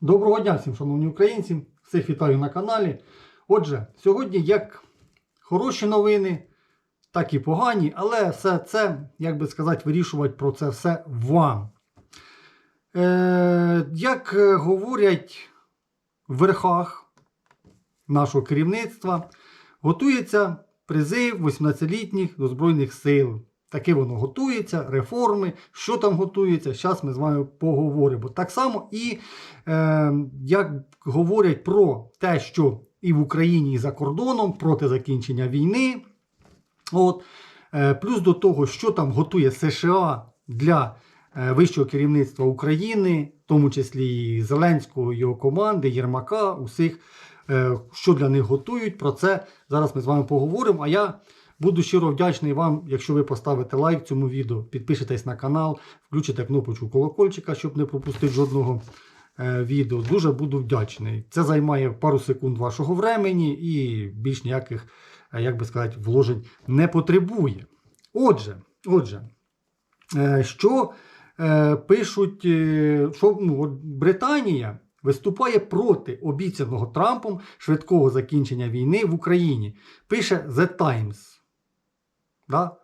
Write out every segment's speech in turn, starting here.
Доброго дня всім, шановні українці! Всіх вітаю на каналі. Отже, сьогодні як хороші новини, так і погані, але все це, як би сказати, вирішувати про це все вам. Е, як говорять в верхах нашого керівництва, готується призив 18-літніх до Збройних сил. Таке воно готується, реформи, що там готується, зараз ми з вами поговоримо. Так само і е, як говорять про те, що і в Україні, і за кордоном проти закінчення війни. От, е, плюс до того, що там готує США для е, вищого керівництва України, в тому числі і Зеленського, його команди, Єрмака, усіх, е, що для них готують. Про це зараз ми з вами поговоримо. А я буду щиро вдячний вам, якщо ви поставите лайк цьому відео, підпишетесь на канал, включите кнопочку колокольчика, щоб не пропустити жодного е, відео. Дуже буду вдячний. Це займає пару секунд вашого времени і більш ніяких, е, як би сказати, вложень не потребує. Отже, отже, е, що пишуть, що ну, Британія виступає проти обіцяного Трампом швидкого закінчення війни в Україні. Пише The Times. Да?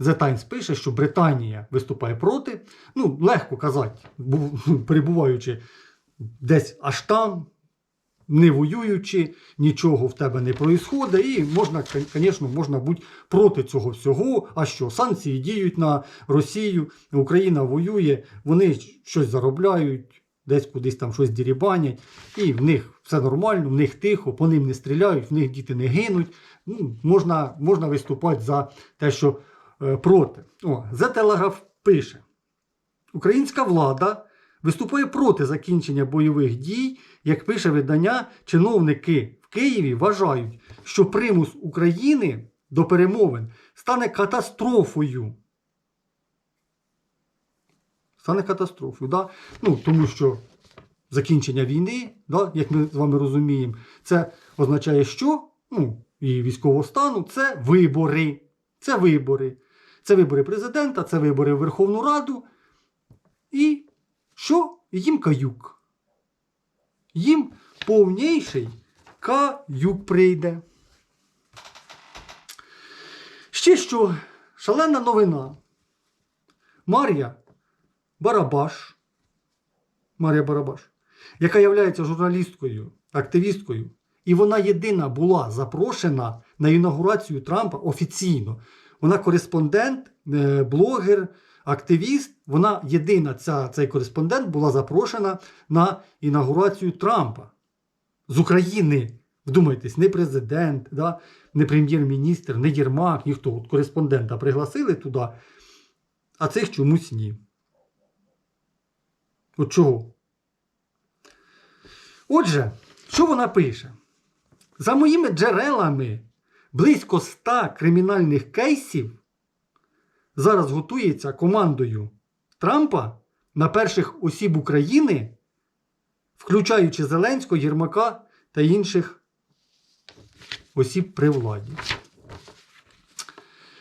The Times пише, що Британія виступає проти. Ну, легко казати, перебуваючи десь аж там, не воюючи, нічого в тебе не проїсходить, і можна, звісно, можна бути проти цього всього. А що? Санкції діють на Росію, Україна воює, вони щось заробляють, десь кудись там щось дірібанять, і в них все нормально, в них тихо, по ним не стріляють, в них діти не гинуть. Ну, можна, можна виступати за те, що е, проти. О, The Telegraph пише: Українська влада виступає проти закінчення бойових дій, як пише видання, чиновники в Києві вважають, що примус України до перемовин стане катастрофою. Стане катастрофою. Да? Ну, тому що закінчення війни, да, як ми з вами розуміємо, це означає, що ну, і військового стану це вибори. Це вибори. Це вибори президента, це вибори в Верховну Раду. І що? Їм каюк. Їм повніший каюк прийде. Ще що, шалена новина. Мар'я Барабаш, Мар'я Барабаш, яка є журналісткою, активісткою, і вона єдина була запрошена на інаугурацію Трампа офіційно. Вона кореспондент, е, блогер, активіст. Вона єдина ця, цей кореспондент була запрошена на інаугурацію Трампа з України. Вдумайтесь, не президент, да, не прем'єр-міністр, не Єрмак, ніхто. От кореспондента пригласили туди, а цих чомусь ні. От чого? Отже, що вона пише? За моїми джерелами, близько ста кримінальних кейсів зараз готується командою Трампа на перших осіб України, включаючи Зеленського, Єрмака та інших осіб при владі.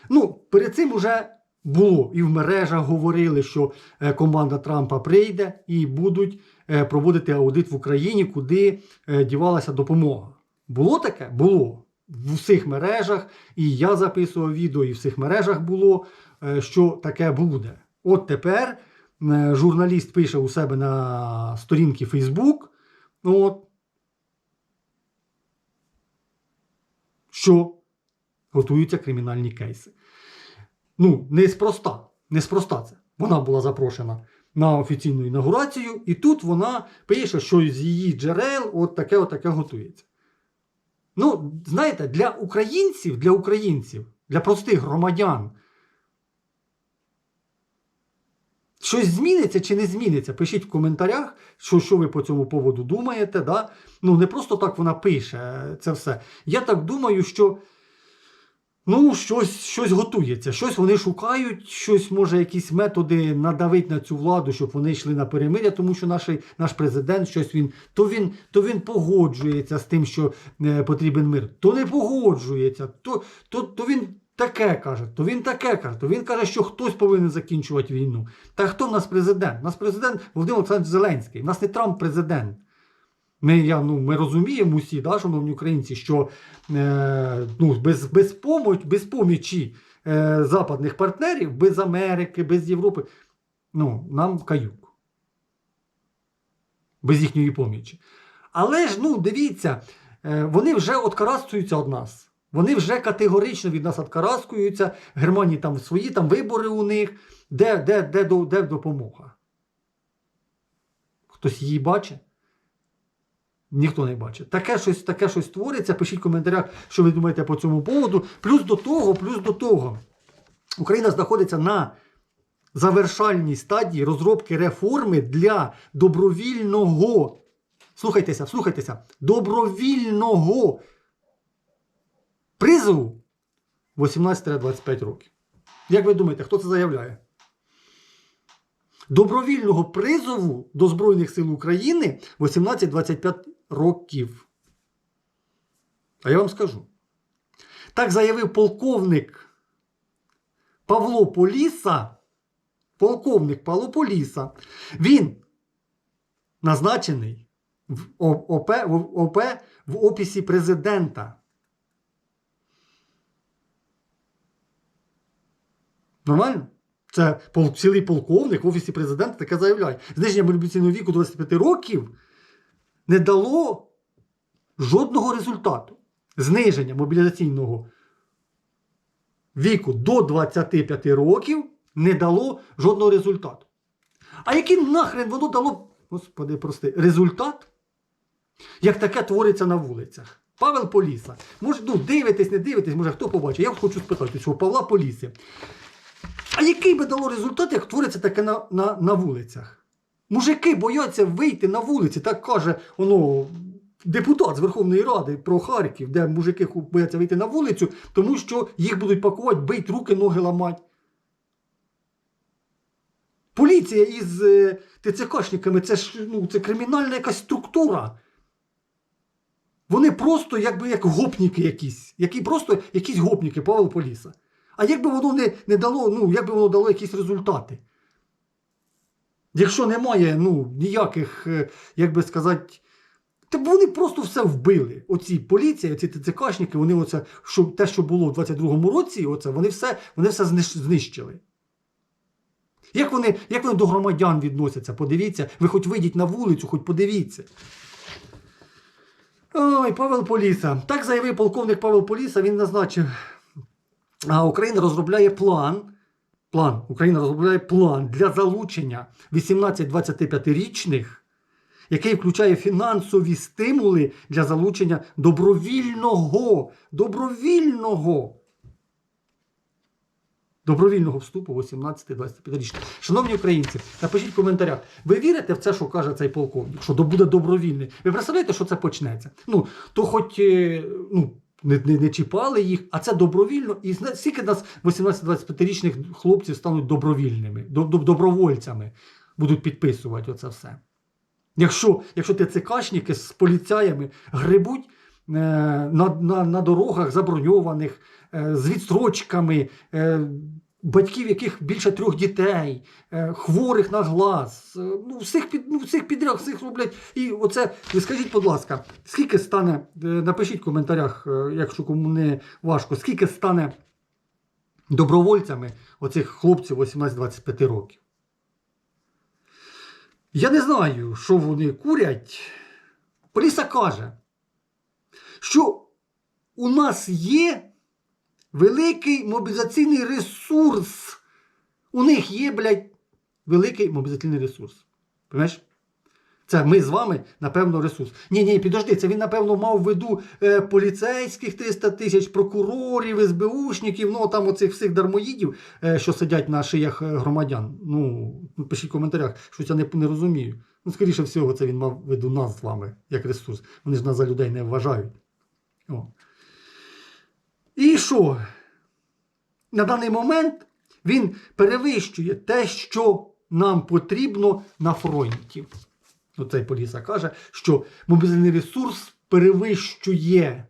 Ну, перед цим уже було і в мережах говорили, що е, команда Трампа прийде і будуть е, проводити аудит в Україні, куди е, дівалася допомога. Було таке? Було. В усіх мережах, і я записував відео, і в всіх мережах було, що таке буде. От тепер журналіст пише у себе на сторінці Facebook, от, що готуються кримінальні кейси. Ну, неспроста, неспроста це. Вона була запрошена на офіційну інаугурацію, і тут вона пише, що з її джерел от таке, от таке готується. Ну, знаєте, для українців, для українців, для простих громадян. Щось зміниться чи не зміниться? Пишіть в коментарях, що, що ви по цьому поводу думаєте. Да? Ну, не просто так вона пише е, це все. Я так думаю, що ну, щось, щось готується, щось вони шукають, щось може, якісь методи надавити на цю владу, щоб вони йшли на перемиря, тому що наш, наш президент щось він то він то він погоджується з тим, що е, потрібен мир, то не погоджується, то, то, то він таке каже, то він таке каже, то він каже, що хтось повинен закінчувати війну. Та хто в нас президент? У нас президент Володимир Олександрович Зеленський. У нас не Трамп президент. Ми, я, ну, ми розуміємо усі, да, шановні українці, що е, ну, без, без, помоч, без помічі е, западних партнерів, без Америки, без Європи, ну, нам каюк. Без їхньої помічі. Але ж, ну, дивіться, е, вони вже откараскуються від нас. Вони вже категорично від нас откараскуються. Германії там свої там вибори у них. Де, де, де, де, де допомога? Хтось її бачить? Ніхто не бачить. Таке щось, таке щось твориться. Пишіть в коментарях, що ви думаєте по цьому поводу. Плюс до того, плюс до того. Україна знаходиться на завершальній стадії розробки реформи для добровільного. Слухайтеся, слухайтеся, добровільного призову 18-25 років. Як ви думаєте, хто це заявляє? Добровільного призову до Збройних сил України 18-25 років. А я вам скажу. Так заявив полковник Павло Поліса. Полковник Павло Поліса. Він назначений в ОП, в ОП в описі президента. Нормально? Це цілий полковник в офісі президента таке заявляє. Зниження мобілізаційного віку 25 років не дало жодного результату. Зниження мобілізаційного віку до 25 років не дало жодного результату. А який нахрен воно дало, господи, прости, результат, як таке твориться на вулицях? Павел Поліса. Може, ну, дивитесь, не дивитесь, може хто побачить. Я хочу спитати, що Павла Поліси. А який би дало результат, як твориться таке на, на, на вулицях? Мужики бояться вийти на вулиці, так каже воно, депутат з Верховної Ради про Харків, де мужики бояться вийти на вулицю, тому що їх будуть пакувати, бить руки, ноги ламати. Поліція із е, ТЦКшниками це ж ну, це кримінальна якась структура. Вони просто якби як гопніки якісь, які просто якісь гопніки, Павел Поліса. А якби воно не, не дало, ну, якби воно дало якісь результати? Якщо немає ну, ніяких, е, як би сказати, та вони просто все вбили. Оці поліція, оці ТЦКшники, вони оце, що, те, що було в 22-му році, оце, вони все, вони все знищили. Як вони, як вони до громадян відносяться? Подивіться, ви хоч вийдіть на вулицю, хоч подивіться. Ой, Павел Поліса. Так заявив полковник Павел Поліса, він назначив. А Україна розробляє план. План. Україна розробляє план для залучення 18-25-річних, який включає фінансові стимули для залучення добровільного, добровільного, добровільного вступу 18-25-річних. Шановні українці, напишіть в коментарях, ви вірите в це, що каже цей полковник, що буде добровільний? Ви представляєте, що це почнеться? Ну, то хоч е, ну, не, не, не чіпали їх, а це добровільно. І скільки нас 18-25-річних хлопців стануть добровільними, до, до- добровольцями, будуть підписувати оце все. Якщо, якщо ТЦКшники з поліцаями грибуть е, на, на, на дорогах заброньованих, е, з відстрочками, е, батьків, яких більше трьох дітей, е, хворих на глаз, е, ну, всіх, під, ну, всіх підряд, всіх роблять. І оце, ви скажіть, будь ласка, скільки стане, е, напишіть в коментарях, якщо кому не важко, скільки стане добровольцями оцих хлопців 18-25 років? Я не знаю, що вони курять. Поліса каже, що у нас є великий мобілізаційний ресурс. У них є, блядь, великий мобілізаційний ресурс. Понимаєш? Це ми з вами, напевно, ресурс. Ні, ні, підожди, це він, напевно, мав в виду е, поліцейських 300 тисяч, прокурорів, СБУшників, ну там оцих всіх дармоїдів, е, що сидять на шиях е, громадян. Ну, пишіть в коментарях, що я не, не розумію. Ну, скоріше всього, це він мав в виду нас з вами як ресурс. Вони ж нас за людей не вважають. О. І що? На даний момент він перевищує те, що нам потрібно на фронті. Оцей Поліса каже, що мобільний ресурс перевищує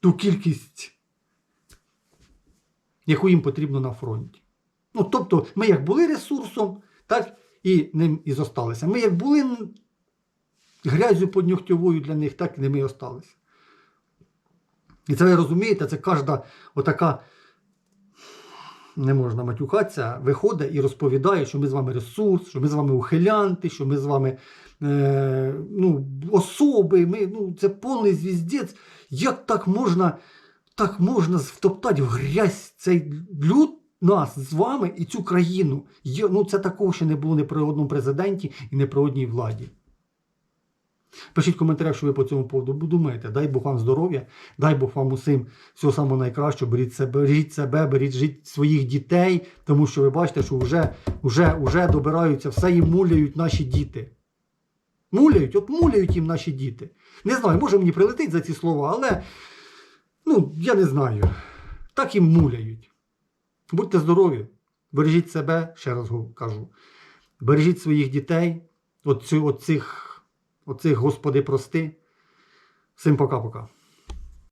ту кількість яку їм потрібно на фронті. Ну, тобто, ми як були ресурсом, так і ним і зосталися. Ми як були грязю поднюхтьовою для них, так і ними і осталися. І це ви розумієте, це кожна отака, не можна матюкатися, виходить і розповідає, що ми з вами ресурс, що ми з вами ухилянти, що ми з вами е, ну, особи, ми, ну, це повний звіздець. Як так можна, так можна втоптати в грязь цей люд нас з вами і цю країну? Ну, це такого ще не було ні при одному президенті і не при одній владі. Пишіть в коментарях, що ви по цьому поводу думаєте. Дай Бог вам здоров'я, дай Бог вам усім всього самого найкращого. Беріть себе, беріть себе, беріть своїх дітей, тому що ви бачите, що вже, вже, вже добираються, все їм муляють наші діти. Муляють, от муляють їм наші діти. Не знаю, може мені прилетить за ці слова, але ну, я не знаю. Так їм муляють. Будьте здорові, бережіть себе, ще раз кажу. Бережіть своїх дітей, от, от цих, от цих, Господи, прости. Всім пока-пока.